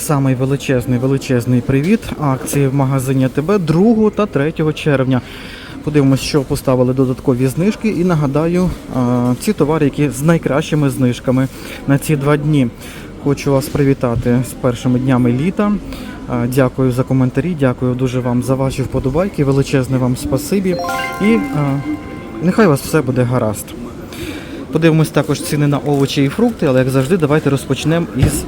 Самий величезний величезний привіт. Акції в магазині АТБ 2 та 3 червня. Подивимось, що поставили додаткові знижки. І нагадаю, ці товари, які з найкращими знижками на ці два дні. Хочу вас привітати з першими днями літа. Дякую за коментарі, дякую дуже вам за ваші вподобайки. Величезне вам спасибі. І нехай вас все буде гаразд. Подивимось також ціни на овочі і фрукти, але як завжди, давайте розпочнемо із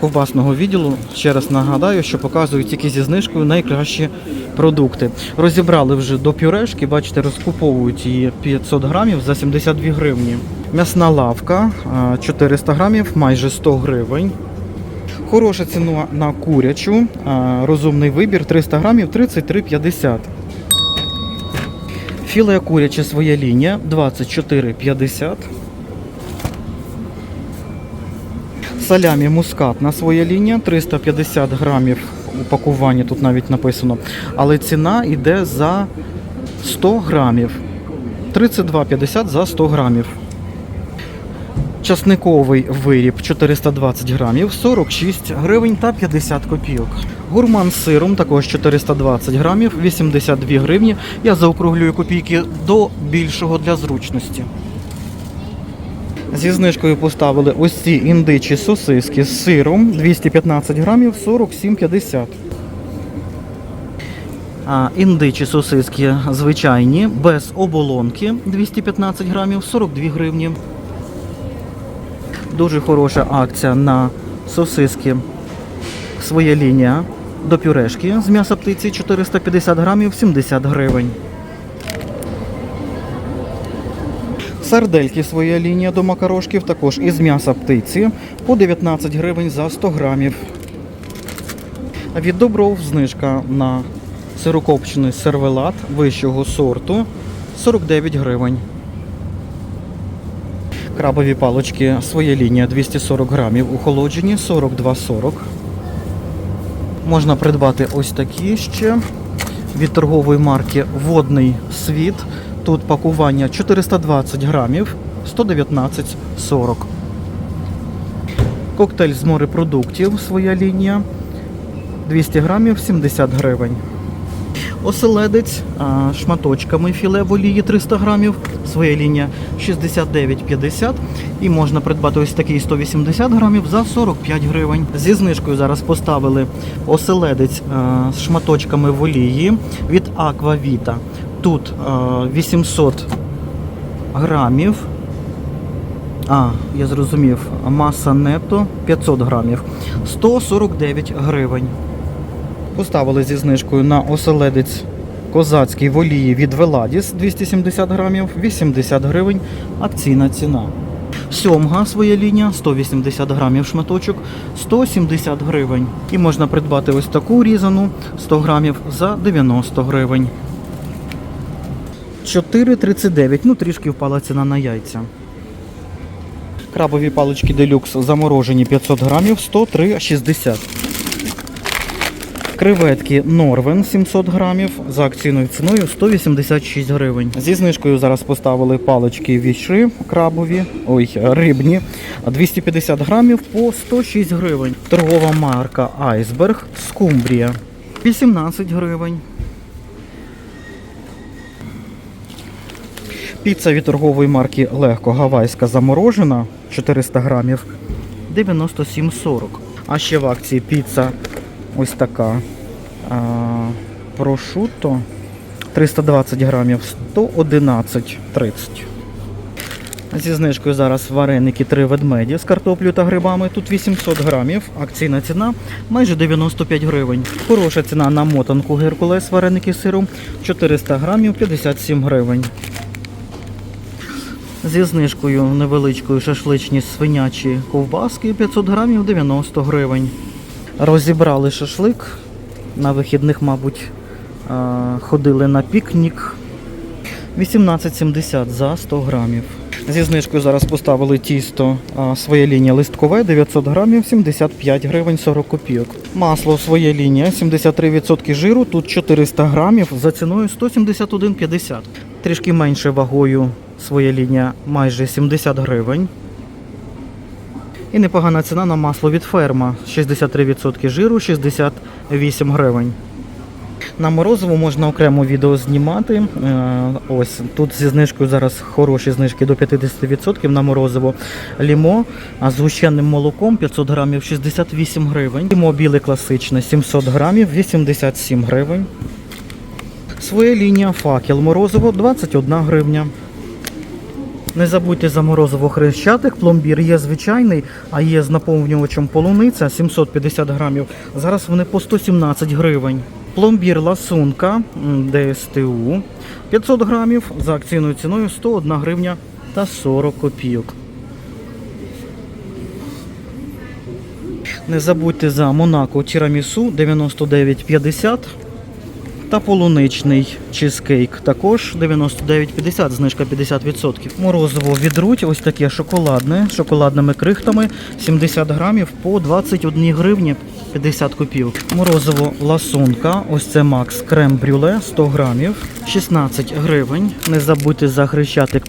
ковбасного відділу. Ще раз нагадаю, що показують тільки зі знижкою найкращі продукти. Розібрали вже до пюрешки, бачите, розкуповують її 500 грамів за 72 гривні. М'ясна лавка е, 400 грамів, майже 100 гривень. Хороша ціна на курячу, е, розумний вибір 300 грамів 33,50. Філе куряче своя лінія 24,50. Салямі мускатна своя лінія 350 грамів упакування, тут навіть написано. Але ціна йде за 100 грамів. 32,50 за 100 грамів. Часниковий виріб 420 грамів, 46 гривень та 50 копійок. Гурман сиром також 420 грамів, 82 гривні. Я заокруглюю копійки до більшого для зручності. Зі знижкою поставили ось ці індичі сосиски з сиром 215 грамів 47,50. А індичі сосиски звичайні, без оболонки 215 грамів 42 гривні. Дуже хороша акція на сосиски. Своя лінія до пюрешки з м'яса птиці 450 грамів 70 гривень. Сардельки своя лінія до макарошків також із м'яса птиці по 19 гривень за 100 грамів. Від добров знижка на сирокопчений сервелат вищого сорту 49 гривень. Крабові палочки своя лінія 240 грамів, охолоджені 42,40. Можна придбати ось такі ще від торгової марки Водний світ. Тут пакування 420 грамів 119,40. Коктейль з морепродуктів своя лінія 200 грамів 70 гривень. Оселедець шматочками філе в олії 300 грамів, своя лінія 69,50 і можна придбати ось такий 180 грамів за 45 гривень. Зі знижкою зараз поставили оселедець з шматочками в олії від Аквавіта. Тут 800 грамів. А, я зрозумів, маса нетто 500 грамів, 149 гривень. Поставили зі знижкою на оселедець козацький в олії від Веладіс 270 грамів, 80 гривень, акційна ціна. Сьомга своя лінія, 180 грамів шматочок, 170 гривень. І можна придбати ось таку різану 100 грамів за 90 гривень. 4,39, ну трішки впала ціна на яйця. Крабові палички делюкс заморожені 500 грамів, 103,60. Креветки Норвен 700 грамів за акційною ціною 186 гривень. Зі знижкою зараз поставили палички вішри крабові, ой, рибні, 250 грамів по 106 гривень. Торгова марка Айсберг Скумбрія 18 гривень. Піца від торгової марки Легко Гавайська заморожена 400 грамів 97,40. А ще в акції піца ось така а, прошуто 320 грамів 111,30. Зі знижкою зараз вареники три ведмеді з картоплею та грибами. Тут 800 грамів. Акційна ціна майже 95 гривень. Хороша ціна на мотанку Геркулес вареники з сиром 400 грамів 57 гривень. Зі знижкою невеличкою шашличні свинячі ковбаски 500 грамів 90 гривень. Розібрали шашлик. На вихідних, мабуть, ходили на пікнік. 18,70 за 100 грамів. Зі знижкою зараз поставили тісто а, своя лінія листкове 900 грамів 75 гривень 40 копійок. Масло своя лінія 73% жиру, тут 400 грамів за ціною 171,50. Трішки менше вагою своя лінія майже 70 гривень. І непогана ціна на масло від ферма. 63% жиру, 68 гривень. На морозиво можна окремо відео знімати. Е, Ось тут зі знижкою зараз хороші знижки до 50% на морозиво. Лімо а з згущеним молоком 500 грамів 68 гривень. Лімо біле класичне 700 грамів 87 гривень. Своя лінія факел морозиво 21 гривня. Не забудьте за морозиво хрещатик, пломбір є звичайний, а є з наповнювачем полуниця 750 грамів. Зараз вони по 117 гривень. Пломбір ласунка ДСТУ 500 грамів за акційною ціною 101 гривня та 40 копійок. Не забудьте за Монако тірамісу 99,50 та полуничний чизкейк також 99,50, знижка 50%. Морозиво відруть, ось таке шоколадне, з шоколадними крихтами 70 грамів по 21 гривні 50 копійок. Морозиво ласунка, ось це Макс крем брюле 100 грамів 16 гривень. Не забудьте за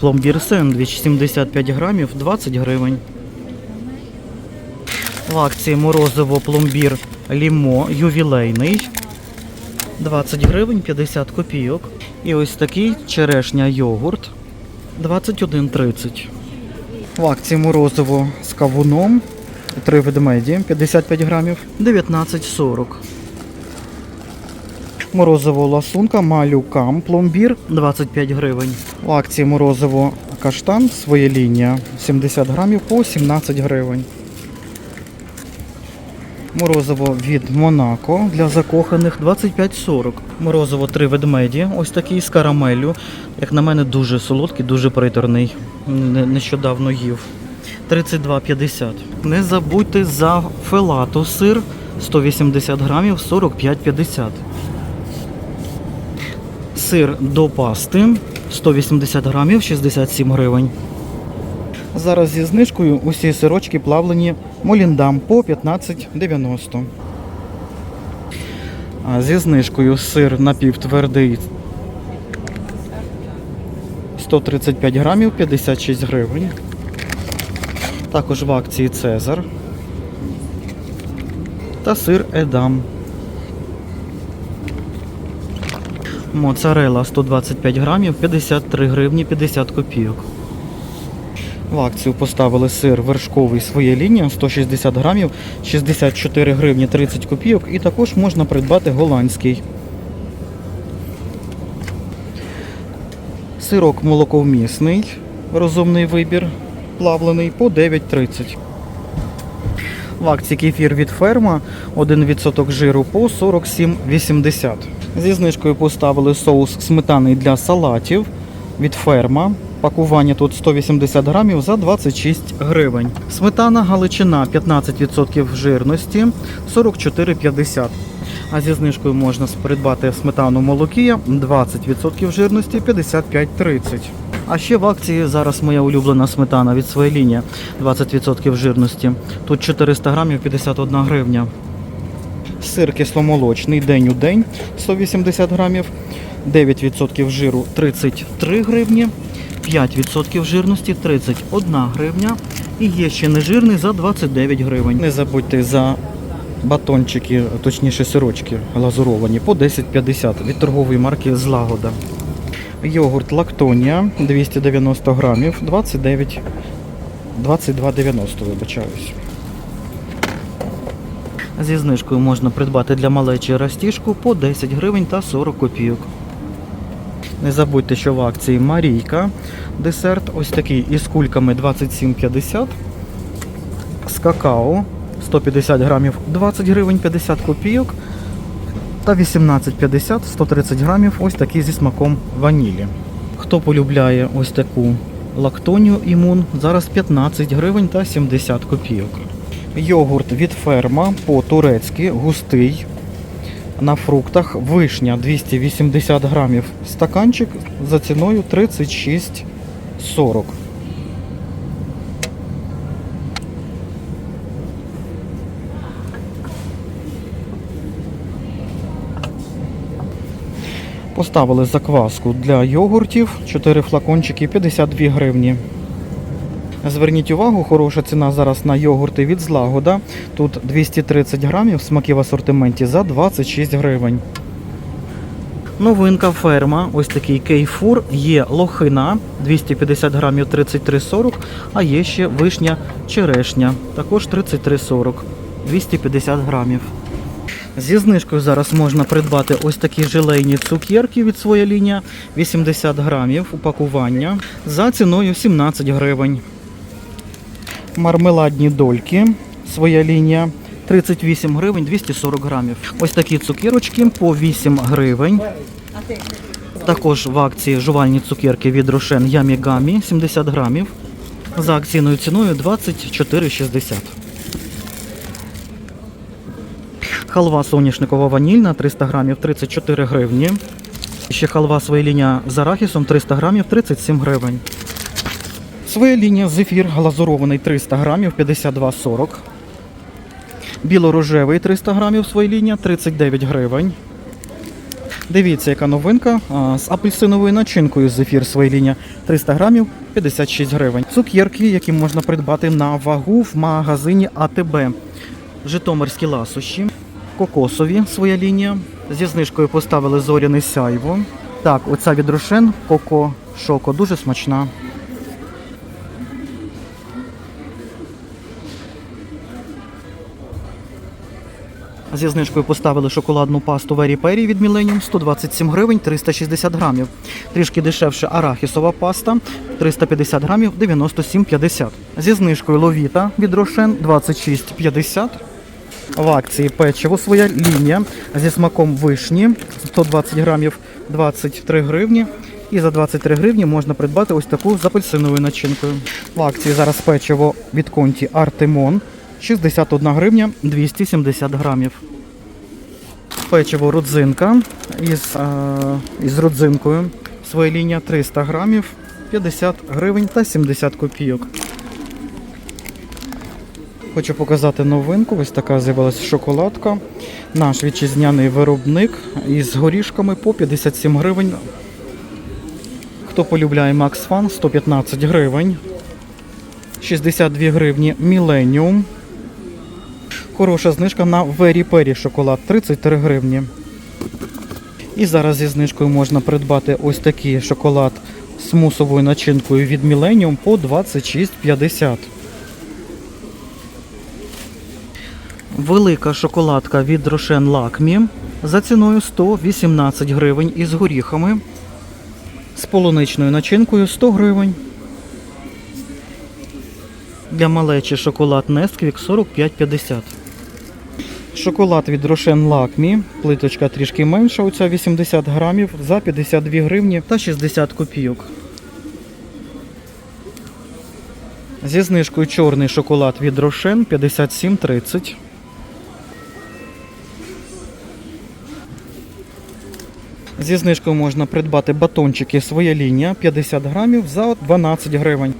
пломбір сендвіч 75 грамів 20 гривень. В акції морозиво пломбір лімо ювілейний 20 гривень 50 копійок. І ось такий черешня йогурт 21,30. В акції морозиво з кавуном 3 ведмеді 55 грамів 19,40. Морозиво ласунка малюкам пломбір 25 гривень. В акції морозиво каштан своє лінія 70 грамів по 17 гривень. Морозиво від Монако для закоханих 25,40. Морозиво три ведмеді, ось такий з карамеллю. Як на мене, дуже солодкий, дуже приторний. Нещодавно їв. 32,50. Не забудьте за фелату сир 180 грамів 45,50. Сир до пасти 180 грамів 67 гривень. Зараз зі знижкою усі сирочки плавлені Моліндам по 15,90. А зі знижкою сир напівтвердий 135 грамів 56 гривень. Також в акції Цезар. Та сир Едам. Моцарела 125 грамів 53 гривні 50 копійок. В акцію поставили сир вершковий своє лінія 160 грамів 64 гривні 30 копійок. І також можна придбати голландський. Сирок молоковмісний, розумний вибір, плавлений по 9,30. В акції кефір від ферма 1% жиру по 47,80. Зі знижкою поставили соус сметаний для салатів від ферма. Пакування тут 180 грамів за 26 гривень. Сметана Галичина 15% жирності 44,50. А зі знижкою можна придбати сметану Молокія 20% жирності 55,30. А ще в акції зараз моя улюблена сметана від своєї лінії 20% жирності. Тут 400 грамів 51 гривня. Сир кисломолочний день у день 180 грамів, 9% жиру 33 гривні, 5% жирності 31 гривня. І є ще нежирний за 29 гривень. Не забудьте за батончики, точніше сирочки глазуровані по 10,50 від торгової марки Злагода. Йогурт Лактонія 290 грамів, 29, 22,90, вибачаюсь. Зі знижкою можна придбати для малечі растіжку по 10 гривень та 40 копійок. Не забудьте, що в акції Марійка десерт ось такий із кульками 27,50. З какао 150 грамів 20 гривень 50 копійок. Та 18,50 130 грамів ось такий зі смаком ванілі. Хто полюбляє ось таку лактонію імун, зараз 15 гривень та 70 копійок. Йогурт від ферма по-турецьки густий. На фруктах вишня 280 грамів. Стаканчик за ціною 36,40. Поставили закваску для йогуртів. 4 флакончики 52 гривні. Зверніть увагу, хороша ціна зараз на йогурти від злагода. Тут 230 грамів, смаки в асортименті за 26 гривень. Новинка ферма, ось такий кейфур. Є лохина 250 грамів 33,40, а є ще вишня черешня, також 33,40, 250 грамів. Зі знижкою зараз можна придбати ось такі желейні цукерки від своя лінія 80 грамів упакування за ціною 17 гривень. Мармеладні дольки, своя лінія 38 гривень 240 грамів. Ось такі цукерочки по 8 гривень. Також в акції жувальні цукерки від Рошен Ямі Гамі 70 грамів. За акційною ціною 24,60. Халва соняшникова ванільна 300 грамів 34 гривні. Ще халва своя лінія з арахісом 300 грамів 37 гривень. Своя лінія зефір глазурований 300 грамів 52,40. Білорожевий 300 грамів своя лінія 39 гривень. Дивіться, яка новинка з апельсиновою начинкою зефір своя лінія 300 грамів 56 гривень. Цукерки, які можна придбати на вагу в магазині АТБ. Житомирські ласощі, кокосові своя лінія. Зі знижкою поставили зоряне сяйво. Так, оця від Рошен Коко Шоко дуже смачна. Зі знижкою поставили шоколадну пасту Вері Пері від Millennium 127 гривень 360 грамів. Трішки дешевше арахісова паста 350 грамів 97,50. Зі знижкою Ловіта від Рошен 26,50. В акції печиво своя лінія зі смаком вишні 120 грамів 23 гривні. І за 23 гривні можна придбати ось таку з апельсиновою начинкою. В акції зараз печиво від конті Артемон 61 гривня 270 грамів. Печиво родзинка із, е, із родзинкою. Своя лінія 300 грамів 50 гривень та 70 копійок. Хочу показати новинку. Ось така з'явилася шоколадка. Наш вітчизняний виробник із горішками по 57 гривень. Хто полюбляє Max Fun 115 гривень. 62 гривні Millennium. Хороша знижка на Very Perry шоколад 33 гривні. І зараз зі знижкою можна придбати ось такий шоколад з мусовою начинкою від Millennium по 26,50. Велика шоколадка від Рошен Лакмі за ціною 118 гривень із горіхами. З полуничною начинкою 100 гривень. Для малечі шоколад Nesquik 45,50. Шоколад від Рошен Лакмі. Плиточка трішки менша, оця 80 грамів за 52 гривні та 60 копійок. Зі знижкою чорний шоколад від Рошен 57,30. Зі знижкою можна придбати батончики своя лінія 50 грамів за 12 гривень.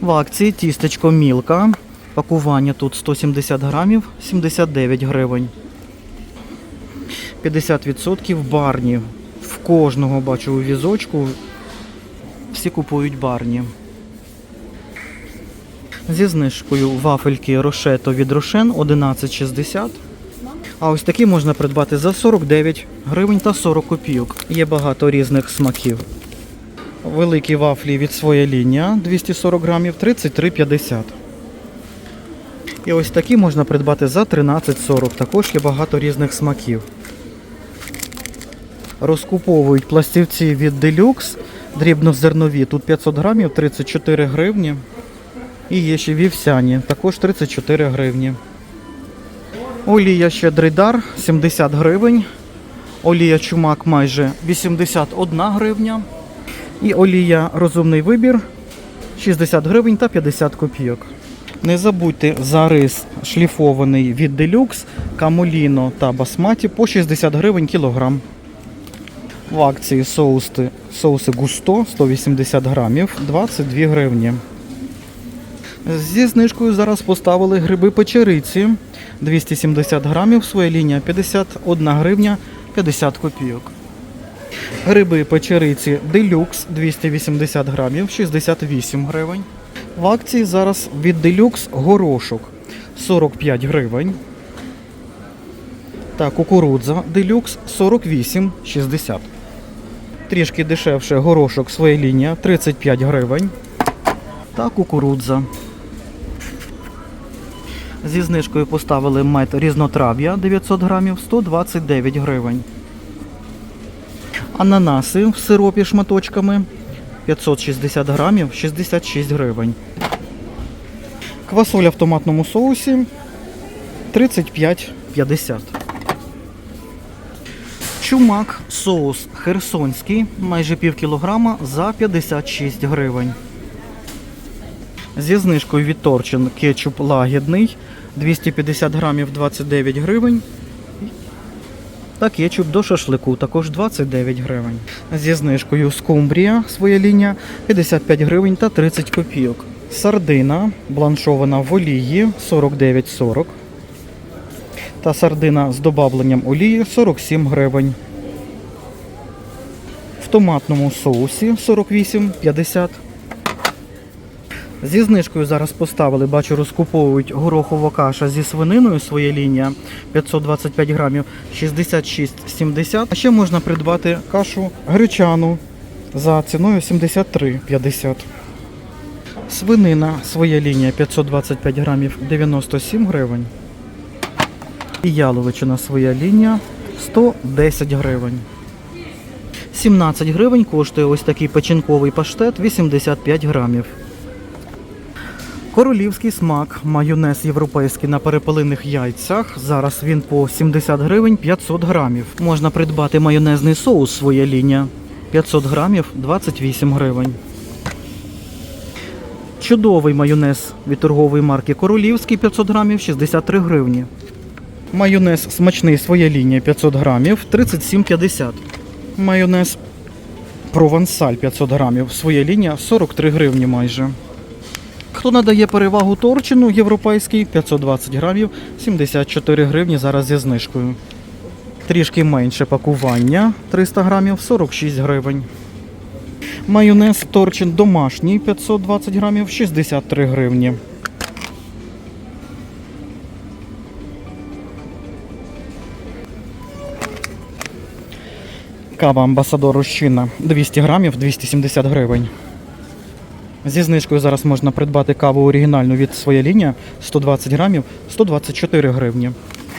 В акції тістечко Мілка. Пакування тут 170 грамів 79 гривень. 50% барні. В кожного бачу у візочку. Всі купують барні. Зі знижкою вафельки Рошето від Рошен 11,60. А ось такі можна придбати за 49 гривень та 40 копійок. Є багато різних смаків. Великі вафлі від своя лінія 240 грамів 33,50. І ось такі можна придбати за 13,40. Також є багато різних смаків. Розкуповують пластівці від Deluxe, дрібнозернові. Тут 500 грамів 34 гривні. І є ще вівсяні, також 34 гривні. Олія щедрий дар 70 гривень. Олія чумак майже 81 гривня. І олія розумний вибір 60 гривень та 50 копійок. Не забудьте за рис шліфований від Deluxe, Камоліно та Басматі по 60 гривень кілограм. В акції соуси, соуси Густо 180 грамів 22 гривні. Зі знижкою зараз поставили гриби печериці 270 грамів, своя лінія 51 гривня 50 копійок. Гриби печериці Deluxe 280 грамів 68 гривень. В акції зараз від делюкс горошок 45 гривень. Та кукурудза делюкс 48,60. Трішки дешевше горошок своя лінія 35 гривень. Та кукурудза. Зі знижкою поставили мед різнотрав'я 900 грамів 129 гривень. Ананаси в сиропі шматочками 560 грамів 66 гривень. Квасоля в томатному соусі 35,50. Чумак соус херсонський майже пів кілограма за 56 гривень. Зі знижкою від Торчин кетчуп лагідний 250 грамів 29 гривень. Та кетчуп до шашлику також 29 гривень. Зі знижкою скумбрія своя лінія 55 гривень та 30 копійок. Сардина бланшована в олії 49,40. Та сардина з добавленням олії 47 гривень. В томатному соусі 48,50. Зі знижкою зараз поставили, бачу, розкуповують горохова каша зі свининою своя лінія 525 грамів 66,70. А ще можна придбати кашу гречану за ціною 73,50. Свинина своя лінія 525 грамів 97 гривень. І яловичина своя лінія 110 гривень. 17 гривень коштує ось такий печінковий паштет 85 грамів. Королівський смак, майонез європейський на перепелиних яйцях. Зараз він по 70 гривень 500 грамів. Можна придбати майонезний соус своя лінія 500 грамів 28 гривень. Чудовий майонез від торгової марки Королівський 500 грамів 63 гривні. Майонез смачний своя лінія 500 грамів 37,50. Майонез Провансаль 500 грамів своя лінія 43 гривні майже. Хто надає перевагу торчину європейський 520 грамів 74 гривні зараз зі знижкою. Трішки менше пакування 300 грамів 46 гривень. Майонез торчин домашній 520 грамів 63 гривні. Кава Амбасадор Рощина 200 грамів 270 гривень. Зі знижкою зараз можна придбати каву оригінальну від своя лінія 120 грамів 124 гривні.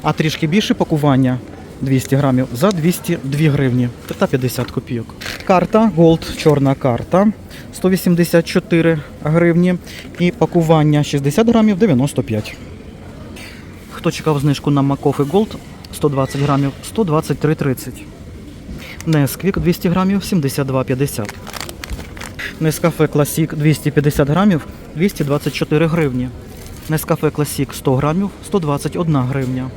А трішки більше пакування 200 грамів за 202 гривні та 50 копійок. Карта Gold, чорна карта 184 гривні. І пакування 60 грамів 95. Хто чекав знижку на Макофи Gold 120 грамів 123,30. Несквік 200 грамів 72,50. Нескафе Класік 250 грамів 224 гривні. Нескафе Класік 100 грамів 121 гривня.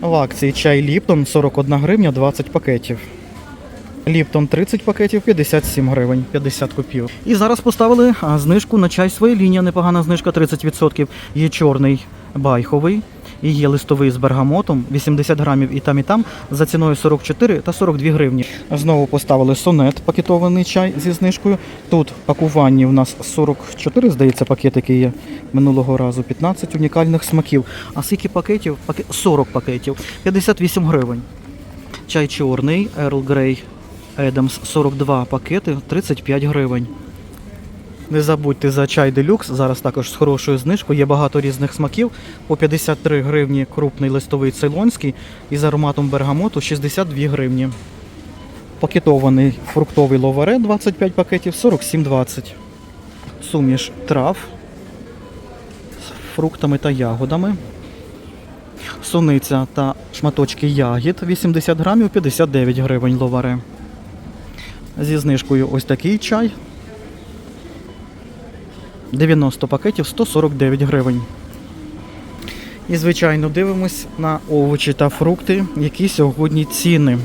В акції чай Ліптон 41 гривня 20 пакетів. Ліптон 30 пакетів 57 гривень 50 копійок. І зараз поставили знижку на чай своя лінія. Непогана знижка 30%. Є чорний байховий. Є листовий з бергамотом 80 грамів і там, і там за ціною 44 та 42 гривні. Знову поставили сонет, пакетований чай зі знижкою. Тут в пакуванні у нас 44, здається, пакетики є минулого разу, 15 унікальних смаків. А скільки пакетів? Пакет 40 пакетів, 58 гривень. Чай чорний, Earl Grey Adams 42 пакети, 35 гривень. Не забудьте за чай делюкс. Зараз також з хорошою знижкою. Є багато різних смаків. По 53 гривні крупний листовий цейлонський і з ароматом бергамоту 62 гривні. Пакетований фруктовий ловаре 25 пакетів 47,20. Суміш трав з фруктами та ягодами. Суниця та шматочки ягід 80 грамів 59 гривень ловаре. Зі знижкою ось такий чай 90 пакетів 149 гривень. І, звичайно, дивимось на овочі та фрукти, які сьогодні ціни.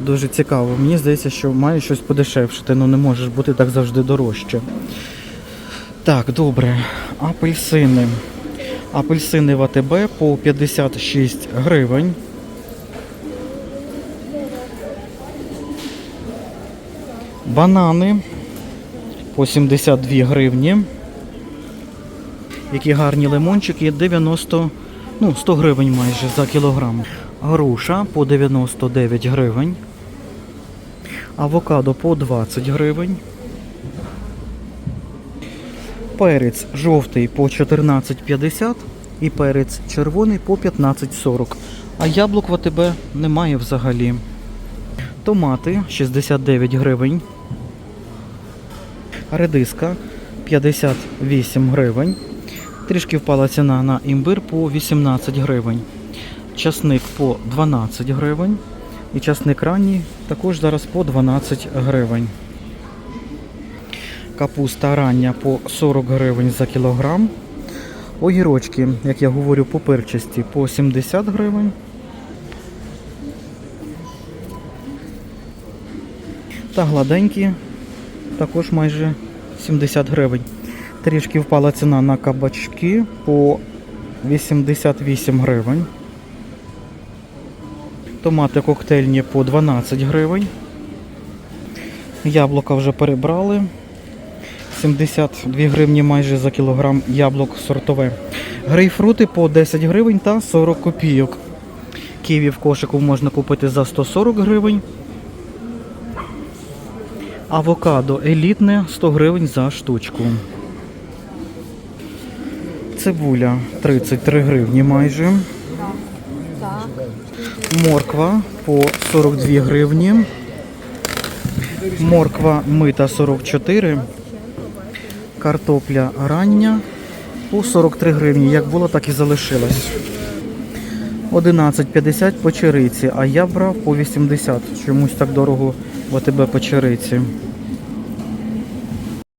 Дуже цікаво. Мені здається, що має щось подешевшити, ну не може бути так завжди дорожче. Так, добре. Апельсини. Апельсини в АТБ по 56 гривень. Банани по 72 гривні. Які гарні лимончики, 90, ну 100 гривень майже за кілограм. Груша по 99 гривень. Авокадо по 20 гривень. Перець жовтий по 14,50 і перець червоний по 15,40. А яблук в АТБ немає взагалі. Томати 69 гривень. Редиска 58 гривень. Трішки впала ціна на імбир по 18 гривень. Часник по 12 гривень. І часник ранній також зараз по 12 гривень. Капуста рання по 40 гривень за кілограм. Огірочки, як я говорю, по перчасті по 70 гривень. Та гладенькі також майже 70 гривень. Трішки впала ціна на кабачки по 88 гривень. Томати коктейльні по 12 гривень. Яблука вже перебрали. 72 гривні майже за кілограм яблук сортове. Грейпфрути по 10 гривень та 40 копійок. Ківі в кошику можна купити за 140 гривень. Авокадо елітне 100 гривень за штучку. Цибуля 33 гривні майже. Морква по 42 гривні. Морква мита 44. Картопля рання по 43 гривні. Як було, так і залишилось. 11,50 по чериці, а я брав по 80. Чомусь так дорого в АТБ по чериці.